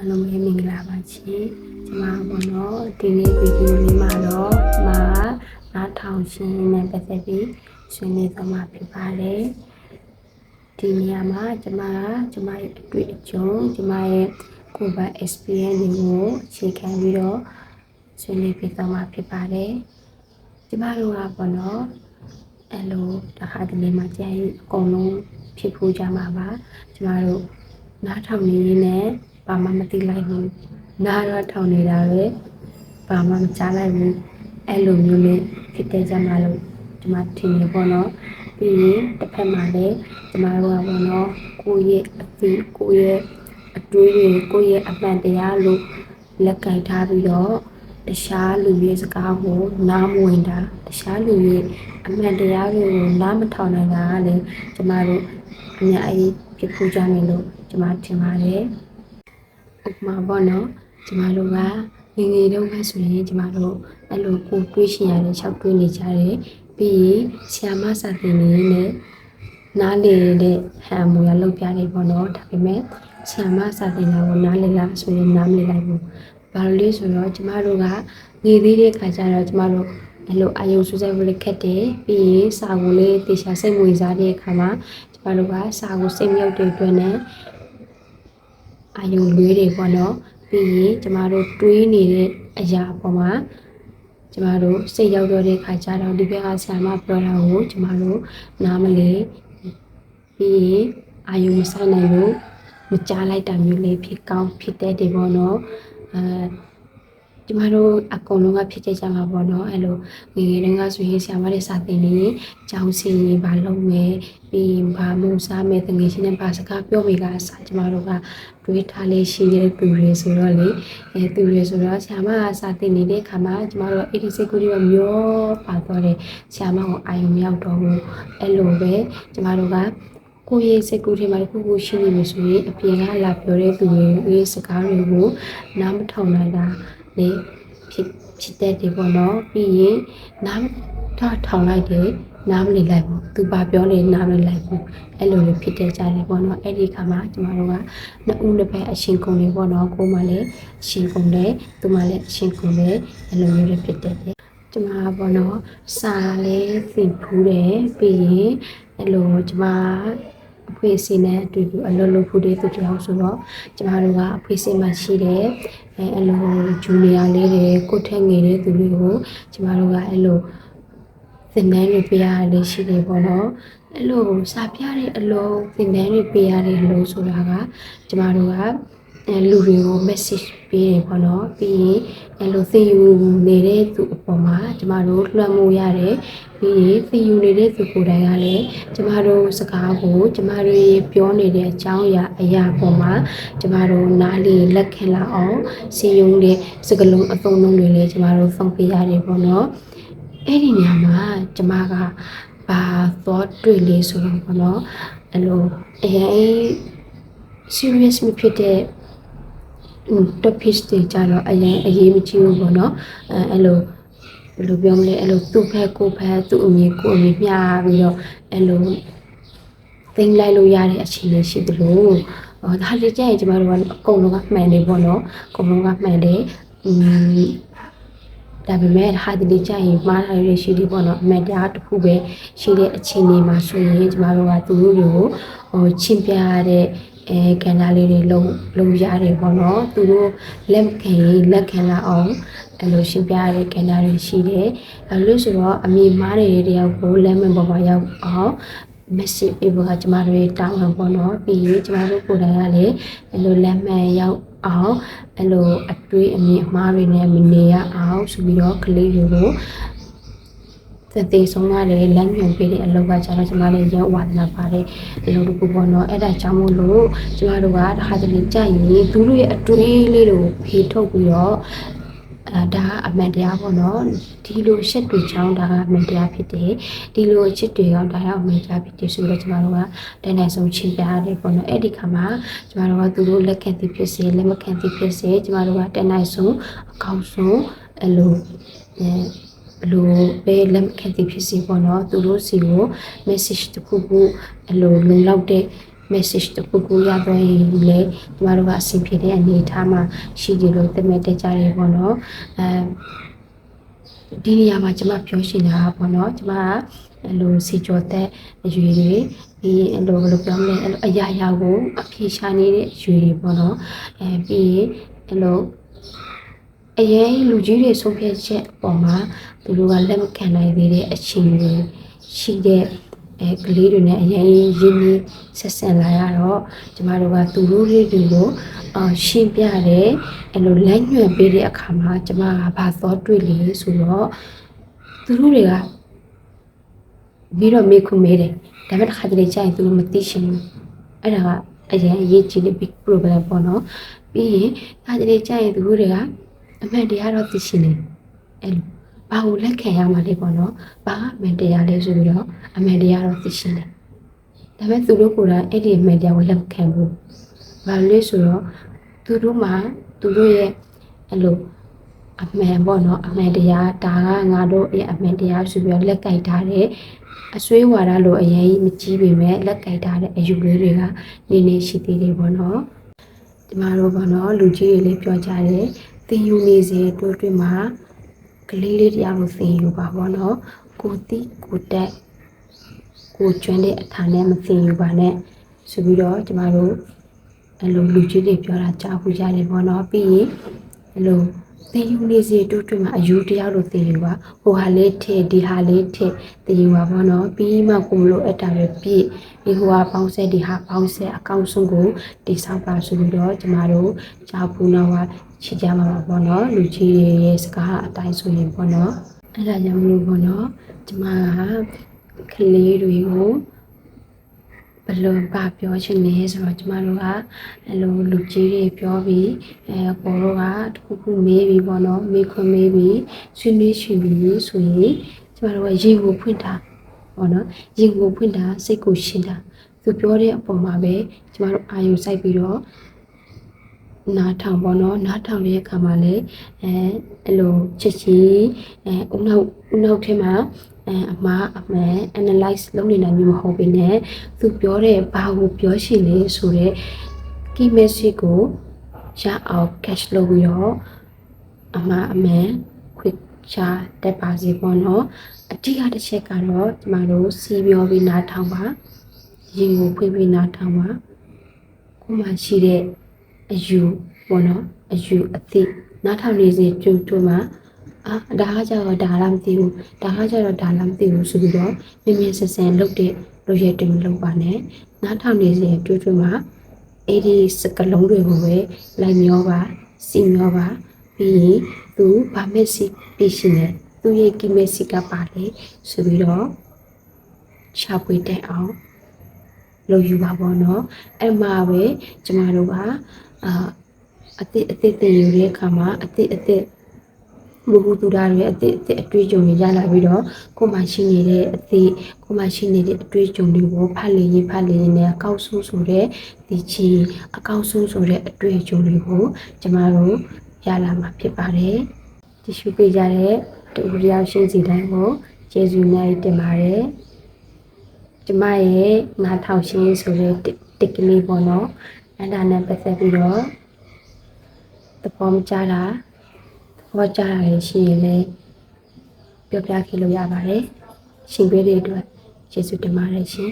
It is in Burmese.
အားလုံးပဲမင်္ဂလာပါရှင်ကျမပေါ့နော်ဒီနေ့ဗီဒီယိုလေးမှာတော့ကျမနားထောင်ရှင်နဲ့ပတ်သက်ပြီးဆွေးနွေးသွားမှာဖြစ်ပါတယ်ဒီနေရာမှာကျမကကျမရဲ့အတွေ့အကြုံကျမရဲ့ကိုယ်ပိုင် experience တွေကိုအခြေခံပြီးတော့ဆွေးနွေးပြသွားမှာဖြစ်ပါတယ်ကျမတို့ကပေါ့နော်အဲ့လိုတခါတလေမှကြာရင်အကုန်လုံးဖြစ်ဖို့ကြမှာပါကျမတို့နားထောင်နေရင်းနဲ့ ဘာမှမသိလိုက်ဘူးနားတော့ထောင်နေတာပဲဘာမှမကြားလိုက်ဘူးအဲ့လိုမျိုးလေးဖြစ်တဲ့ကြမှာလို့ဒီမှာထင်နေပေါ့နော်ပြီးရင်တစ်ဖက်မှာလည်းကျမတို့ကပေါ့နော်ကိုယ့်ရဲ့အသိကိုယ့်ရဲ့အတွေးတွေကိုယ့်ရဲ့အမှန်တရားလို့လက်ကင်ထားပြီးတော့တခြားလူရဲ့စကားကိုနားမဝင်တာတခြားလူရဲ့အမှန်တရားတွေကိုနားမထောင်နိုင်တာကလည်းကျမတို့အများကြီးဖြစ်ဖို့ကြမယ်လို့ကျမထင်ပါတယ် ဥပမာပေါ့နော်ကျမတို့ကငယ်ငယ်တုန်းကဆိုရင်ကျမတို့အဲ့လိုကိုတွေးရှင်ရတယ်၆တွေးနေကြတယ်ပြီးရင်ဆ iam မစာသင်နေနဲ့နားလေတဲ့ဟန်မူရလောက်ပြနေပေါ့နော်ဒါပေမဲ့ဆ iam မစာသင်တာကိုနားလေလားဆိုရင်နားမလေလိုက်ဘူးဘာလို့လဲဆိုတော့ကျမတို့ကငယ်သေးတဲ့ခါကျတော့ကျမတို့အဲ့လိုအာယုံစူးစိုက်ဖို့လည်းခက်တယ်ပြီးရင်စာကိုလည်းတေချာစိတ်ဝင်စားတဲ့အခါမှာကျမတို့ကစာကိုစိတ်မြောက်တဲ့အတွက်နဲ့ အာယုံလွေးတွေပေါ့နော်ပြီးရင်ကျမတို့တွေးနေတဲ့အရာပေါ်မှာကျမတို့စိတ်ရောက်တော့တဲ့ခါကျတော့ဒီဘက်ကဆရာမပြောတာကိုကျမတို့နားမလဲပြီးရင်အာယုံမဆိုင်နိုင်လို့မကြားလိုက်တာမျိုးလေးဖြစ်ကောင်းဖြစ်တဲ့ဒီပေါ့နော်အဲ ကျမတို့အကုန်လုံးကဖြစ်ကြကြမှာပေါ့နော်အဲ့လိုငယ်ငယ်တုန်းကဆိုရင်ဆရာမတွေစာသင်နေကျောင်းစီရင်ဘာလုပ်မယ်ပြီးရင်ဘာမှုစားမယ်တငယ်ချင်းနဲ့ဘာစကားပြောမိကအစားကျမတို့ကတွေးထားလေးရှိတဲ့သူတွေဆိုတော့လေအဲသူတွေဆိုတော့ဆရာမကစာသင်နေတဲ့ခါမှာကျမတို့အဲ့ဒီစိတ်ကူးတွေမျောပါတော့တယ်ဆရာမကိုအာရုံမရောက်တော့ဘူးအဲ့လိုပဲကျမတို့ကကိုယ့်ရဲ့စိတ်ကူးထဲမှာတစ်ခုခုရှိနေလို့ဆိုရင်အပြင်ကလာပြောတဲ့သူတွေရဲ့စကားတွေကိုနားမထောင်နိုင်တာ လေဖြစ်ဖြစ်တဲ့ဒီပေါ့နော်ပြီးရင်နားထောင်ထောင်လိုက်တယ်နားမလည်လိုက်ဘူးသူပါပြောနေနားမလည်လိုက်ဘူးအဲ့လိုမျိုးဖြစ်တဲ့ကြတယ်ပေါ့နော်အဲ့ဒီခါမှာကျမတို့ကနှစ်ဦးတစ်ဖက်အရှင်ကုန်နေပေါ့နော်ကိုယ်မှလည်းအရှင်ကုန်တယ်သူမှလည်းအရှင်ကုန်တယ်အဲ့လိုမျိုးတွေဖြစ်တဲ့ကျမပေါ့နော်စာလေးသိဖူးတယ်ပြီးရင်အဲ့လိုကျမ အဖွေးစင်းနဲ့အတူတူအလုပ်လုပ်ဖို့တဲ့သူတယောက်ဆိုတော့ကျမတို့ကအဖွေးစင်းမှရှိတယ်အဲအဲ့လိုဂျူနီယာလေးတွေကိုထက်ငယ်တဲ့သူတွေကိုကျမတို့ကအဲ့လိုသင်တန်းတွေပေးရလေးရှိတယ်ပေါ့နော်အဲ့လိုစာပြတဲ့အလုံးသင်တန်းတွေပေးရတဲ့အလုံးဆိုတာကကျမတို့ကအဲ လူတွေကို message ပေးတယ်ပေါ့နော်ပြီးရင်အဲ့လိုသင်ယူနေတဲ့သူအပေါ်မှာကျမတို့လွှမ်းမိုးရတယ်ပြီးရင်သင်ယူနေတဲ့သူကိုယ်တိုင်ကလည်းကျမတို့စကားကို ကျမတို့ပြောနေတဲ့အကြောင်းအရာအရာပေါ်မှာကျမတို့နားလေလက်ခံလာအောင်စီယုံတဲ့စကလုံးအသုံးအနှုန်းတွေလည်းကျမတို့ဖုံးပေးရတယ်ပေါ့နော်အဲ့ဒီနေရာမှာကျမကဘာ thought တွေ့လဲဆိုတော့ပေါ့နော်အဲ့လိုအရင် serious မဖြစ်တဲ့ topics တွေကြတော့အရင်အရေးမကြီးဘူးပေါ့နော်အဲအဲ့လိုဘယ်လိုပြောမလဲအဲ့လိုသူ့ဖက်ကိုဖက်သူ့အမြင်ကိုအမြင်မျှပြီးတော့အဲ့လိုသိမ့်လိုက်လို့ရတဲ့အခြေအနေရှိသလိုဟောဒါလေးကြရင်ကျမတို့ကအကုန်လုံးကမှန်တယ်ပေါ့နော်အကုန်လုံးကမှန်တယ်อืมဒါပေမဲ့ဟာဒီလေးကြရင်မှားတာတွေရှိတယ်ပေါ့နော်အမှန်တရားတစ်ခုပဲရှိတဲ့အခြေအနေမှာဆိုရင်ကျမတို့ကသူတို့တွေကိုဟိုချင်းပြရတဲ့ အဲကဏ္ဍလေးတွေလုံးလုံးရတယ်ပေါ့နော်သူတို့လက်ခံရင်လက်ခံလာအောင်အဲ့လိုရှင်းပြရတဲ့ကဏ္ဍတွေရှိတယ်အဲလို့ဆိုတော့အမိမားနေတဲ့တယောက်ကိုလက်မင်ပေါ်မှာရောက်အောင် message ပေးဖို့ကကျမတို့ရဲ့တောင်းဝန်ပေါ့နော်ပြီးရင်ကျမတို့ကိုယ်တိုင်ကလည်းအဲ့လိုလက်မှန်ရောက်အောင်အဲ့လိုအတွေးအမြင်အမှားတွေနဲ့မနေရအောင်ဆိုပြီးတော့ကလေးတွေကို သက်သေဆုံးရတယ်လမ်းညွှန်ပေးတဲ့အလုပ်ကကျတော့ကျမတို့ရောဝါသနာပါတဲ့အလုပ်တစ်ခုပေါ့နော်အဲ့ဒါကြောင့်မို့လို့ကျမတို့ကတစ်ခါတလေကြရင်သူတို့ရဲ့အတွေးလေးတွေကိုဖေးထုတ်ပြီးတော့အဲဒါအမှန်တရားပေါ့နော်ဒီလိုရှက်တွေချောင်းဒါကအမှန်တရားဖြစ်တယ်ဒီလိုအချစ်တွေရောဒါရောက်အမှန်တရားဖြစ်တယ်ဆိုတော့ကျမတို့ကတိုင်တိုင်ဆုံးချင်းပြရတယ်ပေါ့နော်အဲ့ဒီခါမှာကျမတို့ကသူတို့လက်ခံသည်ဖြစ်စေလက်မခံသည်ဖြစ်စေကျမတို့ကတိုင်တိုင်ဆုံးအကောင်းဆုံးအဲ့လိုအဲ ဘလို့ပဲလက်မခံသည်ဖြစ်စေပေါ့နော်သူတို့စီကို message တစ်ခုခုအဲ့လိုလုံလောက်တဲ့ message တခုခုရသွားရင်လေကျမတို့ကအဆင်ပြေတဲ့အနေအထားမှာရှိကြလို့တမက်တက်ကြတယ်ပေါ့နော်အဲဒီနေရာမှာကျမပြောရှင်တာပေါ့နော်ကျမကအဲ့လိုစီကြောသက်အရွယ်တွေဒီအဲ့လိုဘယ်လိုပြောမလဲအဲ့လိုအရာရာကိုအဖြေရှာနေတဲ့အရွယ်တွေပေါ့နော်အဲပြီးရင်အဲ့လို အရင်လူကြီးတွေဆုံးဖြတ်ချက်အပေါ်မှာသူတို့ကလက်မခံနိုင်သေးတဲ့အခြေအနေတွေရှိတဲ့အဲကလေးတွေနဲ့အရင်ရင်းနှီးဆက်ဆံလာရတော့ကျမတို့ကသူတို့လေးတွေကိုအာရှင်းပြတယ်အဲ့လိုလမ်းညွှန်ပေးတဲ့အခါမှာကျမကဘာသောတွေ့လဲဆိုတော့သူတို့တွေကပြီးတော့မေးခွန်းမေးတယ်ဒါပေမဲ့တစ်ခါတလေကြာရင်သူတို့မသိရှင်ဘူးအဲ့ဒါကအရင်အရေးကြီးတဲ့ big problem ပေါ့နော်ပြီးရင်ဒါတလေကြာရင်သူတို့တွေက အမှန်တရားတော့သိရှင်တယ်အဲ့လိုဘာကိုလက်ခံရမှာလဲပေါ့နော်ဘာအမှန်တရားလဲဆိုပြီးတော့အမှန်တရားတော့သိရှင်တယ်ဒါပေမဲ့သူတို့ကအဲ့ဒီအမှန်တရားကိုလက်မခံဘူးဘာလို့လဲဆိုတော့သူတို့မှသူတို့ရဲ့အဲ့လိုအမှန်ပေါ့နော်အမှန်တရားဒါကငါတို့ရဲ့အမှန်တရားဆိုပြီးတော့လက်ကြိုက်ထားတဲ့အဆွေးဝါဒလိုအရင်မကြီးပေမဲ့လက်ကြိုက်ထားတဲ့အယူလေးတွေကနေနေရှိသေးတယ်ပေါ့နော်ဒီမှာတော့ပေါ့နော်လူကြီးတွေလေးပြောကြတယ် သင်ယူနေစေတို့တွေ့မှာကလေးလေးတရားကိုသင်ယူပါပေါ့နော်ကိုတိကိုတက်ကိုကျွမ်းတဲ့အထာနဲ့မသင်ယူပါနဲ့ဆိုပြီးတော့ကျမတို့အဲ့လိုလူကြီးတွေပြောတာကြားဖို့ရတယ်ပေါ့နော်ပြီးရင်အဲ့လို သင်ယူနေစီတို့တွေ့မှာအယူတရားလို့သင်ယူပါဟိုဟာလေးထည့်ဒီဟာလေးထည့်သင်ယူပါဘောနော်ပြီးမှကိုမလို့အတားပဲပြည့်ဒီဟိုဟာပေါင်းဆက်ဒီဟာပေါင်းဆက်အကောင့်ဆုံးကိုတိဆောက်ပါဆိုပြီးတော့ကျမတို့ကြားဘူးတော့ဟာချီကြမှာပါဘောနော်လူကြီးရဲ့စကားအတိုင်းဆိုရင်ဘောနော်အဲ့ဒါကြောင့်မလို့ဘောနော်ကျမကကလေးတွေကို ဘယ်လိုပါပြောချင်လဲဆိုတော့ကျမတို့ကအဲ့လိုလူကြီးတွေပြောပြီးအဲကိုတို့ကတခုခုမေးပြီးပေါ့နော်မေးခွန်းမေးပြီးဆွေးနွေးရှင်ပြီးဆိုရင်ကျမတို့ကရေကိုဖွင့်တာပေါ့နော်ရေကိုဖွင့်တာစိတ်ကိုရှင်းတာသူပြောတဲ့အပေါ်မှာပဲကျမတို့အာရုံစိုက်ပြီးတော့နားထောင်ပေါ့နော်နားထောင်တဲ့အခါမှာလည်းအဲအဲ့လိုချက်ချင်းအဲဦးနောက်ဦးနောက်ထဲမှာ အဲအမားအမှန် analyze လုပ်နေတာမျိုးမဟုတ်ဘဲနဲ့သူပြောတဲ့ဘာကိုပြောရှင်လဲဆိုတော့ key message ကိုရအောင် catch လုပ်ပြီးတော့အမားအမှန် quick ချတက်ပါစေပေါ့နော်အတိအတစ်ချက်ကတော့ကျမတို့စီပြောပြီးနားထောင်ပါရင်ကိုဖွင့်ပြီးနားထောင်ပါကိုမှရှိတဲ့အယူပေါ့နော်အယူအသိနားထောင်နေစဉ်ကြုံကြုံမှာ အာဒါကကြတော့ဒါလားမသိဘူးဒါကကြတော့ဒါလားမသိဘူးဆိုပြီးတော့မြင်မြင်ဆန်ဆန်လုပ်တဲ့လုပ်ရတဲ့မလုပ်ပါနဲ့နားထောင်နေစဉ်တွေ့တွေ့မှာအဲ့ဒီစကလုံးတွေကိုပဲလိုက်မျောပါစီမျောပါပြီးရင်သူဗာမက်စီပြီးရှင်တယ်သူရဲ့ကီမက်စီကပါလေဆိုပြီးတော့ရှာဖွေတဲ့အောင်လုပ်ယူပါပေါ့နော်အဲ့မှာပဲကျမတို့ကအာအစ်အစ်အစ်တင်ယူတဲ့အခါမှာအစ်အစ် မဟုသူတာတွေအသည့်အသည့်အတွေ့အကြုံတွေရလာပြီးတော့ကိုယ်မှရှိနေတဲ့အသည့်ကိုယ်မှရှိနေတဲ့အတွေ့အကြုံတွေကိုဖတ်လေရင်ဖတ်လေရင်လည်းအကောက်ဆုံးဆိုတဲ့ဒီချီအကောက်ဆုံးဆိုတဲ့အတွေ့အကြုံတွေကိုကျမတို့ရလာမှာဖြစ်ပါတယ်တ िश ူပေးကြတဲ့တူရီယောက်ရှိစီတိုင်းကိုကျေးဇူးအများကြီးတင်ပါတယ်ကျမရဲ့9000ရှင်းဆိုတဲ့တစ်ကလေးပေါ့နော်အဲ့ဒါနဲ့ပတ်သက်ပြီးတော့သဘောမကျတာ ဟောကြားရရှိရင်လည်းပြောပြခဲ့လို့ရပါတယ်ရှင်ပေးတဲ့အတွက်ကျေးဇူးတင်ပါတယ်ရှင်